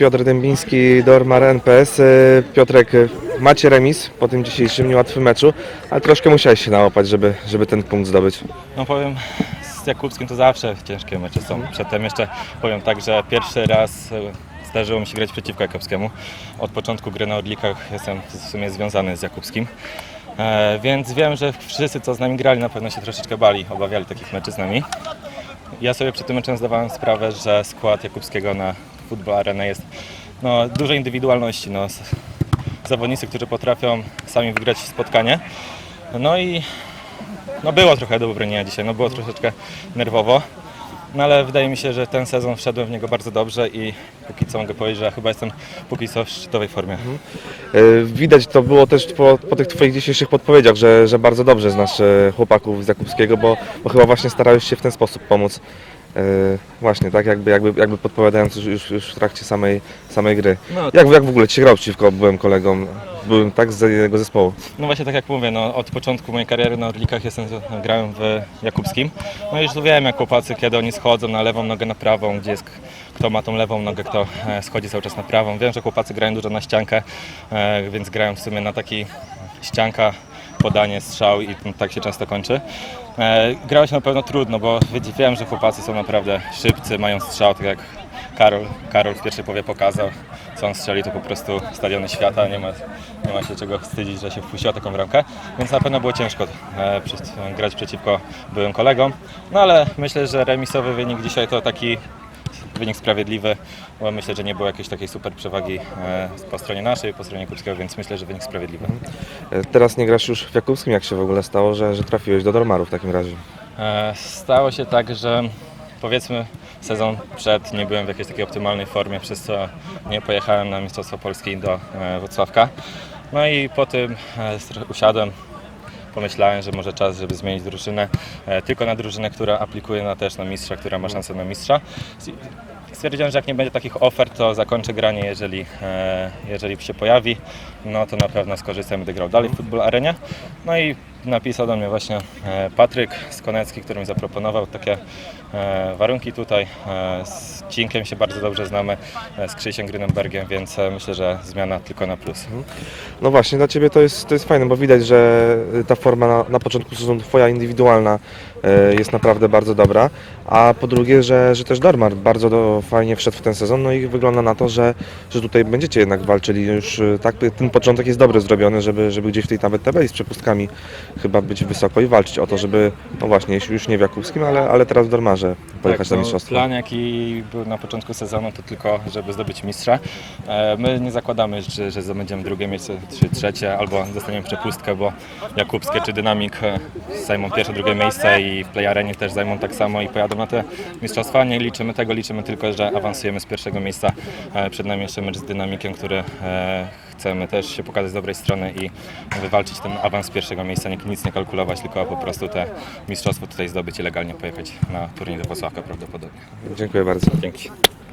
Piotr Dębiński, Dormar NPS. E, Piotrek, e, macie remis po tym dzisiejszym niełatwym meczu, ale troszkę musiałeś się nałapać, żeby, żeby ten punkt zdobyć. No powiem, z Jakubskim to zawsze ciężkie mecze są. Przedtem jeszcze powiem tak, że pierwszy raz e, zdarzyło mi się grać przeciwko Jakubskiemu. Od początku gry na Orlikach jestem w sumie związany z Jakubskim. E, więc wiem, że wszyscy, co z nami grali, na pewno się troszeczkę bali, obawiali takich meczy z nami. Ja sobie przed tym meczem zdawałem sprawę, że skład Jakubskiego na Football Arena jest no, dużo indywidualności. No, zawodnicy, którzy potrafią sami wygrać spotkanie. No i no było trochę do obronienia dzisiaj, no było troszeczkę nerwowo. No ale wydaje mi się, że ten sezon wszedłem w niego bardzo dobrze i póki co mogę powiedzieć, że chyba jestem póki co w szczytowej formie. E, Widać to było też po, po tych Twoich dzisiejszych podpowiedziach, że, że bardzo dobrze znasz e, chłopaków z Jakubskiego, bo, bo chyba właśnie starałeś się w ten sposób pomóc. E, Właśnie, tak jakby, jakby, jakby podpowiadając już, już, już w trakcie samej, samej gry. No, Jak, jak w ogóle Ci grał przeciwko byłem kolegą, byłem tak z jego zespołu. No właśnie tak jak mówię, no, od początku mojej kariery na Orlikach jestem, grałem w Jakubskim. No i już wiem jak chłopacy, kiedy oni schodzą na lewą nogę, na prawą, gdzie jest kto ma tą lewą nogę, kto e, schodzi cały czas na prawą. Wiem, że chłopacy grają dużo na ściankę, e, więc grają w sumie na taki ścianka, podanie, strzał i tak się często kończy. E, Grało się na pewno trudno, bo wiem, że chłopacy są naprawdę szybcy, mają strzał, tak jak Karol, Karol w pierwszej powie pokazał, co on strzeli, to po prostu stadiony świata, nie ma, nie ma się czego wstydzić, że się wpuściła taką bramkę, więc na pewno było ciężko e, grać przeciwko byłym kolegom, no ale myślę, że remisowy wynik dzisiaj to taki wynik sprawiedliwy, bo myślę, że nie było jakiejś takiej super przewagi e, po stronie naszej, po stronie Kupskiego, więc myślę, że wynik sprawiedliwy. E, Teraz nie grasz już w Jakubskim, jak się w ogóle stało, że, że trafiłeś do Dormaru w takim razie? E, Stało się tak, że powiedzmy sezon przed nie byłem w jakiejś takiej optymalnej formie, przez co nie pojechałem na Mistrzostwo Polski do Wrocławka. No i po tym usiadłem, pomyślałem, że może czas, żeby zmienić drużynę, e, tylko na drużynę, która aplikuje na też na mistrza, która ma szansę na mistrza. Stwierdziłem, że jak nie będzie takich ofert, to zakończę granie, jeżeli, e, jeżeli się pojawi, no to na pewno skorzystam, będę grał dalej w Football Arenie. No i napisał do mnie właśnie e, Patryk Skonecki, który mi zaproponował takie e, warunki tutaj. E, z Cinkiem się bardzo dobrze znamy, z Krzysiem Grünenbergiem, więc myślę, że zmiana tylko na plus. No właśnie, dla Ciebie to jest, to jest fajne, bo widać, że ta forma na, na początku sezonu Twoja indywidualna jest naprawdę bardzo dobra, a po drugie, że, że też Dormar bardzo do, fajnie wszedł w ten sezon, no i wygląda na to, że, że tutaj będziecie jednak walczyli już, tak, ten początek jest dobry zrobiony, żeby, żeby gdzieś w tej nawet tabeli z przepustkami chyba być wysoko i walczyć o to, żeby, no właśnie, już nie w Jakubskim, ale, ale teraz w Dormarze pojechać na no, mistrzostwo. Plan jaki był na początku sezonu to tylko, żeby zdobyć mistrza. E, My nie zakładamy, że, że zdobędziemy drugie miejsce czy trzecie, albo dostaniemy przepustkę, bo Jakubskie czy Dynamik e, zajmą pierwsze, drugie miejsce i w Play Arenie też zajmą tak samo i pojadą na te mistrzostwa. Nie liczymy tego, liczymy tylko, że awansujemy z pierwszego miejsca. E, Przed nami jeszcze mecz z Dynamikiem, który chcemy też się pokazać z dobrej strony i wywalczyć ten awans pierwszego miejsca, nie, nic nie kalkulować, tylko po prostu te mistrzostwo tutaj zdobyć i legalnie pojechać na turniej do Włocławka prawdopodobnie. Dziękuję bardzo. Dzięki.